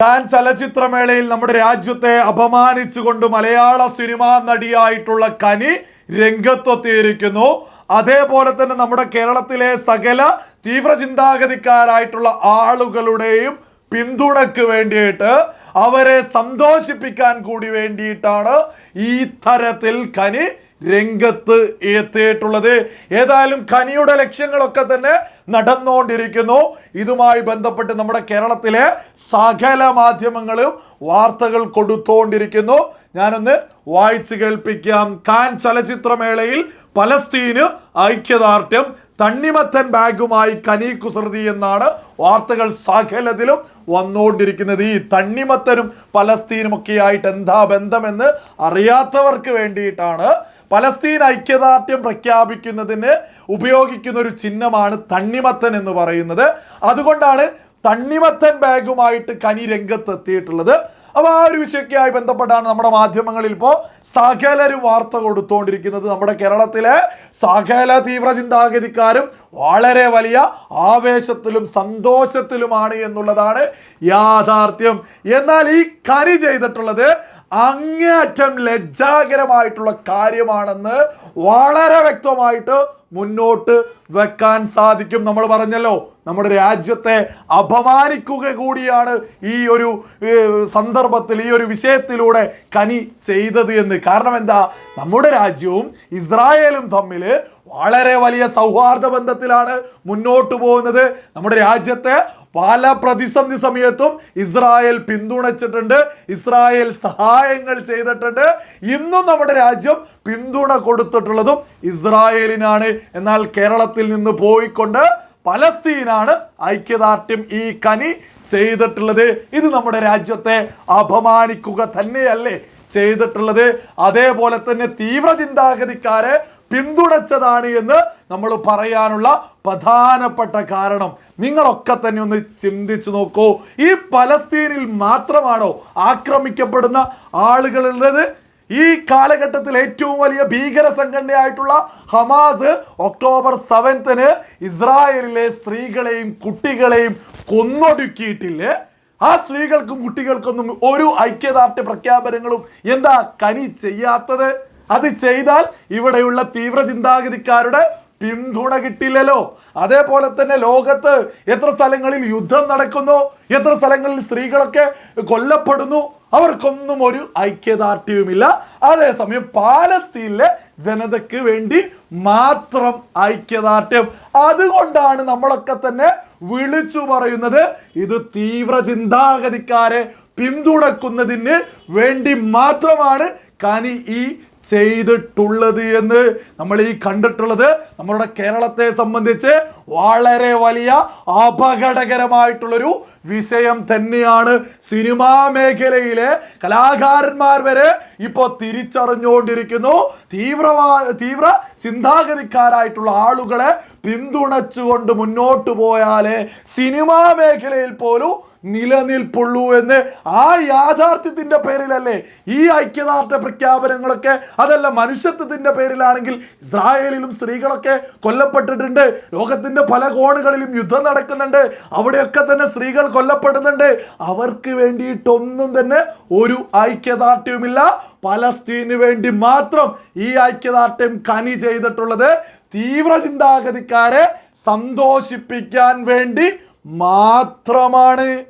താൻ ചലച്ചിത്രമേളയിൽ നമ്മുടെ രാജ്യത്തെ അപമാനിച്ചുകൊണ്ട് മലയാള സിനിമാ നടിയായിട്ടുള്ള കനി രംഗത്തെത്തിയിരിക്കുന്നു. അതേപോലെ തന്നെ നമ്മുടെ കേരളത്തിലെ സകല തീവ്ര ചിന്താഗതിക്കാരായിട്ടുള്ള ആളുകളുടെയും പിന്തുണയ്ക്ക് വേണ്ടിയിട്ട് അവരെ സന്തോഷിപ്പിക്കാൻ കൂടി വേണ്ടിയിട്ടാണ് ഈ തരത്തിൽ കനി രംഗത്ത് എത്തിയിട്ടുള്ളത്. ഏതായാലും ഖനിയുടെ ലക്ഷ്യങ്ങളൊക്കെ തന്നെ നടന്നുകൊണ്ടിരിക്കുന്നു ഇതുമായി ബന്ധപ്പെട്ട് നമ്മുടെ കേരളത്തിലെ സകല മാധ്യമങ്ങളും വാർത്തകൾ കൊടുത്തുകൊണ്ടിരിക്കുന്നു ഞാനൊന്ന് വായിച്ചു കേൾപ്പിക്കാം. കാൻ ചലച്ചിത്രമേളയിൽ പലസ്തീന് ഐക്യദാർഢ്യം തണ്ണിമത്തൻ ബാഗുമായി കനി കുസൃതി എന്നാണ് വാർത്തകൾ സകലത്തിലും വന്നുകൊണ്ടിരിക്കുന്നത്. ഈ തണ്ണിമത്തനും പലസ്തീനും ഒക്കെ ആയിട്ട് എന്താ ബന്ധമെന്ന് അറിയാത്തവർക്ക് വേണ്ടിയിട്ടാണ് പലസ്തീൻ ഐക്യദാർഢ്യം പ്രഖ്യാപിക്കുന്നതിന് ഉപയോഗിക്കുന്ന ഒരു ചിഹ്നമാണ് തണ്ണിമത്തൻ എന്ന് പറയുന്നത്. അതുകൊണ്ടാണ് തണ്ണിമത്തൻ ബാഗുമായിട്ട് കനി രംഗത്ത് എത്തിയിട്ടുള്ളത് അപ്പോൾ ആ ഒരു വിഷയമൊക്കെയായി ബന്ധപ്പെട്ടാണ് നമ്മുടെ മാധ്യമങ്ങളിൽ ഇപ്പോൾ സകലരും വാർത്ത കൊടുത്തുകൊണ്ടിരിക്കുന്നത് നമ്മുടെ കേരളത്തിലെ സകല തീവ്ര ചിന്താഗതിക്കാരും വളരെ വലിയ ആവേശത്തിലും സന്തോഷത്തിലുമാണ് എന്നുള്ളതാണ് യാഥാർത്ഥ്യം. എന്നാൽ ഈ കനി ചെയ്തിട്ടുള്ളത് അങ്ങേയറ്റം ലജ്ജാകരമായിട്ടുള്ള കാര്യമാണെന്ന് വളരെ വ്യക്തമായിട്ട് മുന്നോട്ട് വെക്കാൻ സാധിക്കും. നമ്മൾ പറഞ്ഞല്ലോ നമ്മുടെ രാജ്യത്തെ അപമാനിക്കുക കൂടിയാണ് ഈ ഒരു സന്ദർഭത്തിൽ ഈ ഒരു വിഷയത്തിലൂടെ കനി ചെയ്തത് എന്ന്. കാരണം എന്താ? നമ്മുടെ രാജ്യവും ഇസ്രായേലും തമ്മിൽ വളരെ വലിയ സൗഹാർദ്ദ ബന്ധത്തിലാണ് മുന്നോട്ട് പോകുന്നത്. നമ്മുടെ രാജ്യത്തെ പല പ്രതിസന്ധി സമയത്തും ഇസ്രായേൽ പിന്തുണച്ചിട്ടുണ്ട് ഇസ്രായേൽ സഹായങ്ങൾ ചെയ്തിട്ടുണ്ട്. ഇന്നും നമ്മുടെ രാജ്യം പിന്തുണ കൊടുത്തിട്ടുള്ളതും ഇസ്രായേലിനാണ്. എന്നാൽ കേരളത്തിൽ നിന്ന് പോയിക്കൊണ്ട് പലസ്തീനാണ് ഐക്യദാർഢ്യം ഈ കനി ചെയ്തിട്ടുള്ളത്. ഇത് നമ്മുടെ രാജ്യത്തെ അപമാനിക്കുക തന്നെയല്ലേ ചെയ്തിട്ടുള്ളത്. അതേപോലെ തന്നെ തീവ്ര ചിന്താഗതിക്കാരെ പിന്തുണച്ചതാണ് എന്ന് നമ്മൾ പറയാനുള്ള പ്രധാനപ്പെട്ട കാരണം. നിങ്ങളൊക്കെ തന്നെ ഒന്ന് ചിന്തിച്ചു നോക്കൂ. ഈ പലസ്തീനിൽ മാത്രമാണോ ആക്രമിക്കപ്പെടുന്ന ആളുകളുള്ളത് ഈ കാലഘട്ടത്തിൽ ഏറ്റവും വലിയ ഭീകര സംഘടനയായിട്ടുള്ള ഹമാസ് ഒക്ടോബർ സെവൻത്തിന് ഇസ്രായേലിലെ സ്ത്രീകളെയും കുട്ടികളെയും കൊന്നൊടുക്കിയിട്ടില്ലേ. ആ സ്ത്രീകൾക്കും കുട്ടികൾക്കൊന്നും ഒരു ഐക്യദാർഢ്യ പ്രഖ്യാപനങ്ങളും എന്താ കനി ചെയ്യാത്തത്? അത് ചെയ്താൽ ഇവിടെയുള്ള തീവ്ര ചിന്താഗതിക്കാരുടെ പിന്തുണ കിട്ടില്ലല്ലോ അതേപോലെ തന്നെ ലോകത്ത് എത്ര സ്ഥലങ്ങളിൽ യുദ്ധം നടക്കുന്നു എത്ര സ്ഥലങ്ങളിൽ സ്ത്രീകളൊക്കെ കൊല്ലപ്പെടുന്നു അവർക്കൊന്നും ഒരു ഐക്യദാർഢ്യവുമില്ല. അതേസമയം പാലസ്തീനിലെ ജനതയ്ക്ക് വേണ്ടി മാത്രം ഐക്യദാർഢ്യം. അതുകൊണ്ടാണ് നമ്മളൊക്കെ തന്നെ വിളിച്ചു പറയുന്നത് ഇത് തീവ്ര ചിന്താഗതിക്കാരെ പിന്തുണക്കുന്നതിന് വേണ്ടി മാത്രമാണ്. കനി ഈ ചെയ്തിട്ടുള്ളത് എന്ന് നമ്മൾ ഈ കണ്ടിട്ടുള്ളത് നമ്മളുടെ കേരളത്തെ സംബന്ധിച്ച് വളരെ വലിയ അപകടകരമായിട്ടുള്ളൊരു വിഷയം തന്നെയാണ് സിനിമാ മേഖലയിലെ കലാകാരന്മാർ വരെ ഇപ്പോൾ തിരിച്ചറിഞ്ഞുകൊണ്ടിരിക്കുന്നു. തീവ്രവാ തീവ്ര ചിന്താഗതിക്കാരായിട്ടുള്ള ആളുകളെ പിന്തുണച്ചുകൊണ്ട് മുന്നോട്ട് പോയാലേ സിനിമാ മേഖലയിൽ പോലും നിലനിൽപ്പുള്ളൂ എന്ന് ആ യാഥാർത്ഥ്യത്തിന്റെ പേരിലല്ലേ ഈ ഐക്യദാർഢ്യ പ്രഖ്യാപനങ്ങളൊക്കെ അതല്ല മനുഷ്യത്വത്തിന്റെ പേരിലാണെങ്കിൽ ഇസ്രായേലിലും സ്ത്രീകളൊക്കെ കൊല്ലപ്പെട്ടിട്ടുണ്ട്. ലോകത്തിന്റെ പല കോണുകളിലും യുദ്ധം നടക്കുന്നുണ്ട്. അവിടെയൊക്കെ തന്നെ സ്ത്രീകൾ കൊല്ലപ്പെടുന്നുണ്ട്. അവർക്ക് വേണ്ടിയിട്ടൊന്നും തന്നെ ഒരു ഐക്യദാർഢ്യവുമില്ല. പലസ്തീന് വേണ്ടി മാത്രം ഈ ഐക്യദാർഢ്യം കനി ചെയ്തിട്ടുള്ളത് തീവ്ര ചിന്താഗതിക്കാരെ സന്തോഷിപ്പിക്കാൻ വേണ്ടി മാത്രമാണ്.